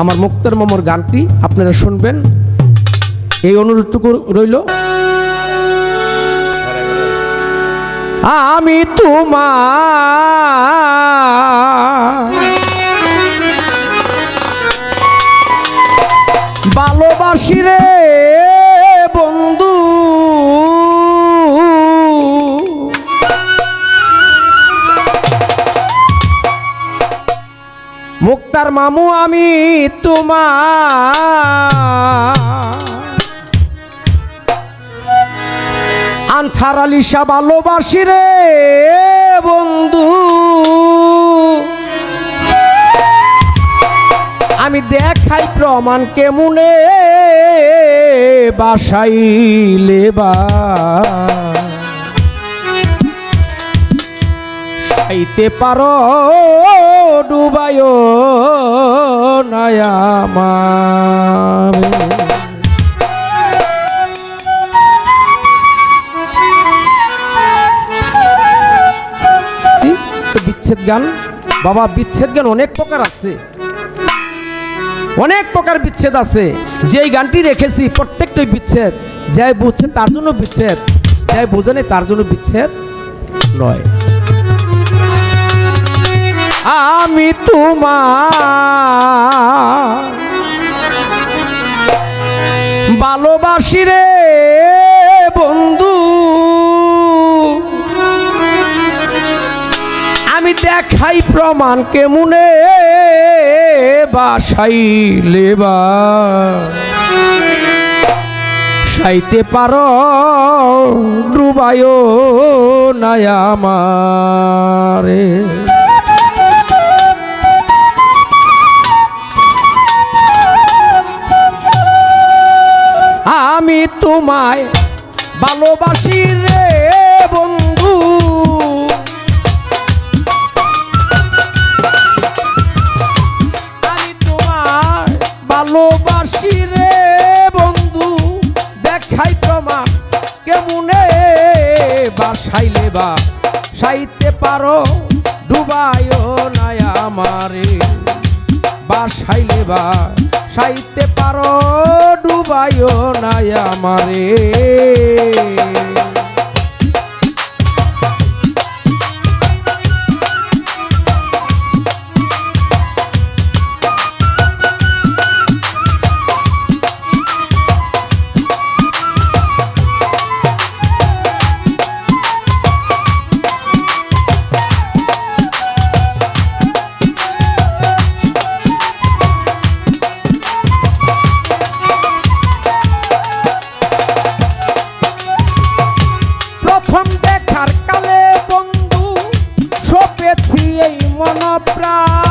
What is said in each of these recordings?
আমার মুক্তার মামর গানটি আপনারা শুনবেন। এই অনুরোধটুকু রইল। আমি তোমার ভালোবাসি রে। মুক্তার মামু আমি তোমার। আনসার আলিশা ভালোবাসি রে বন্ধু। আমি দেখাই প্রমাণ কেমনে বাসাইলে বা। সাইতে পারো ডুবায় নায়ামারে বিচ্ছেদ গান বাবা, বিচ্ছেদ গান অনেক প্রকার আছে। অনেক প্রকার বিচ্ছেদ আছে। যেই গানটি রেখেছি প্রত্যেকটাই বিচ্ছেদ, যাই বুঝছেন তার জন্য বিচ্ছেদ, যাই বোঝে নেই তার জন্য বিচ্ছেদ নয়। আমি তোমার ভালোবাসি রে বন্ধু। আমি দেখাই প্রমাণ কেমনে বাসাইলে বা। সাইতে পারো ডুবায় নাই আমি তোমায় ভালোবাসি রে বন্ধু। আমি তোমার ভালোবাসি রে বন্ধু। দেখাই তোমার কেমনে বাসাইলে বা সাইতে পারো ডুবায়ও নাই আমারে। বাসাইলে বা সাইতে পারো ডুবাইও নাই আমারে। মন আমার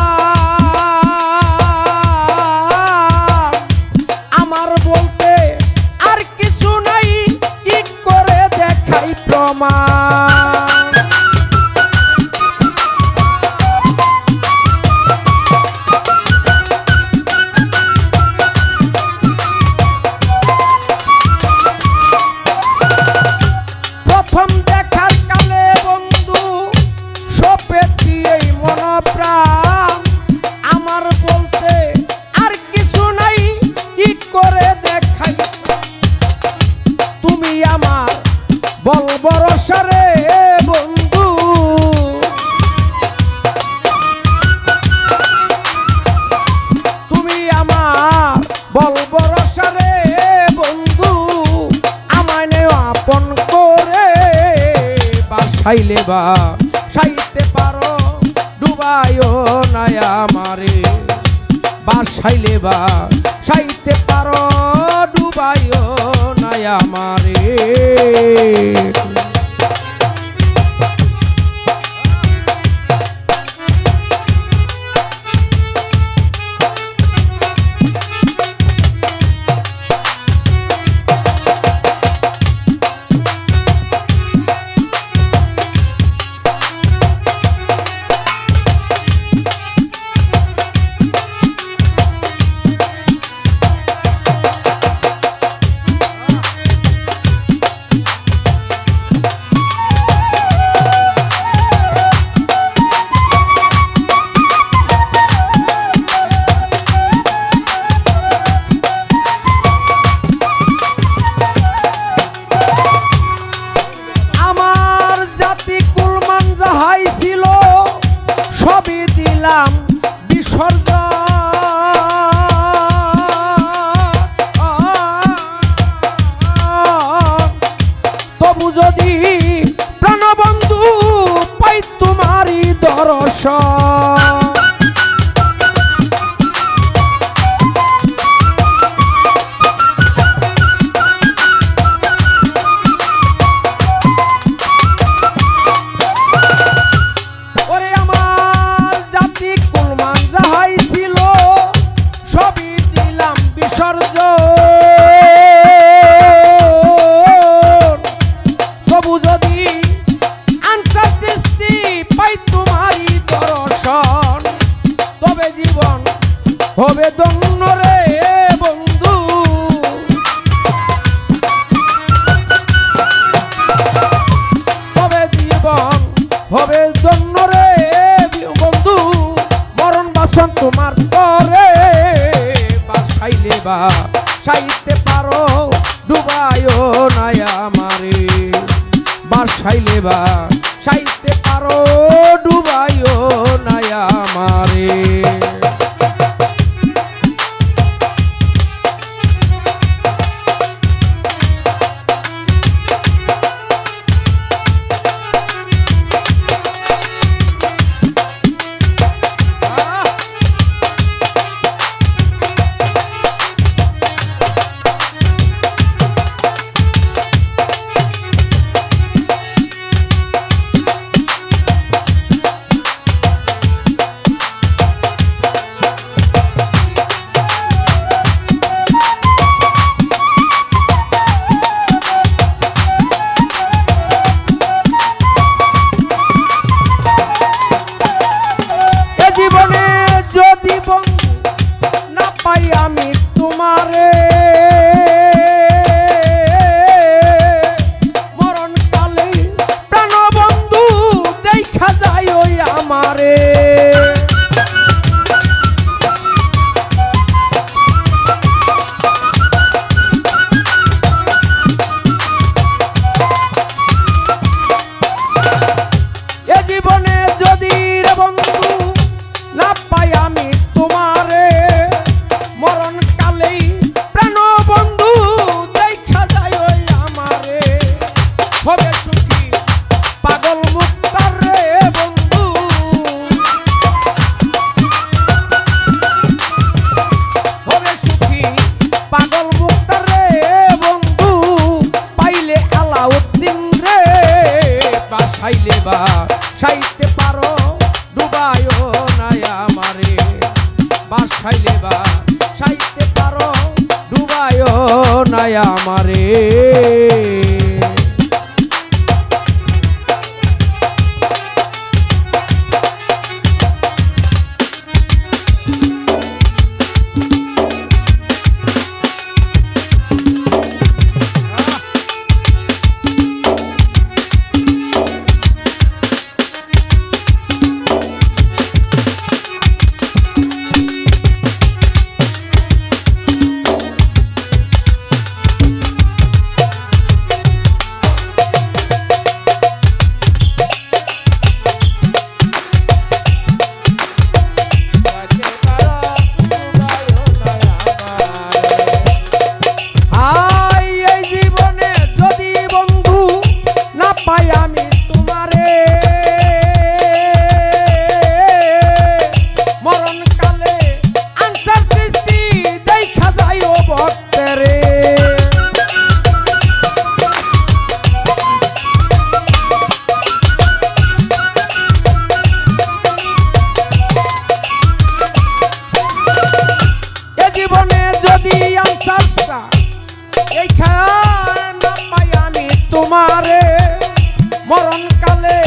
বল বরসরে বন্ধু। তুমি আমার বল বরসরে বন্ধু। আমায় নেও আপন করে। বাসাইলে বা সাইতে পারো, ডুবাইও নাই আমারে। বাসাইলে বা সাইতে পারো, ডুবাইও নাই আমারে হবে রে বন্ধু। হবে জীবন, হবে দন্য রে বন্ধু। মরণ বাসন তোমার তরে, বাসাইলে বা সাইতে পারো ডুবায়ো নাই আমারে। বাসাইলে বা পাইলে রে বা সাইলে বা সাইতে যদি আনসারটা এইখানে পাই আমি তোমারে। মরণ কালে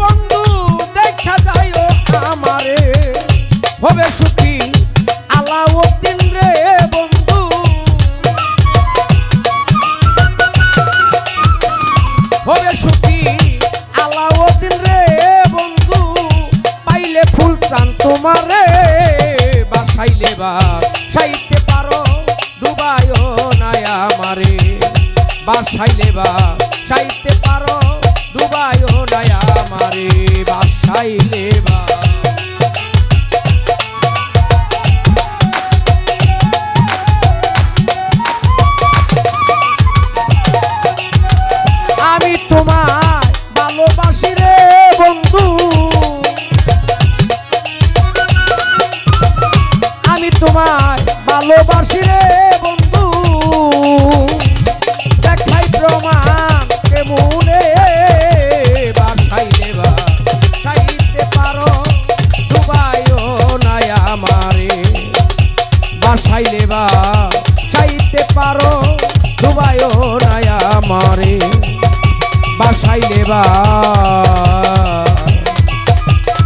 বন্ধু দেখা যায় আমারে। হবে সুখী আলাউদ্দিন বন্ধু। হবে সুখী বন্ধু। পাইলে ফুল চান তোমারে, বাসাইলে বা বাসাইলে বা সাইতে পারো ডুবায়ো নাই আমারে বাসাইলে।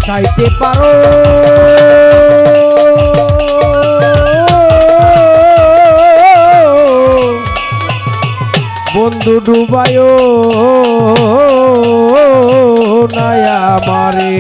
চাইতে পারো। বন্ধু ডুবায় নায়া মারে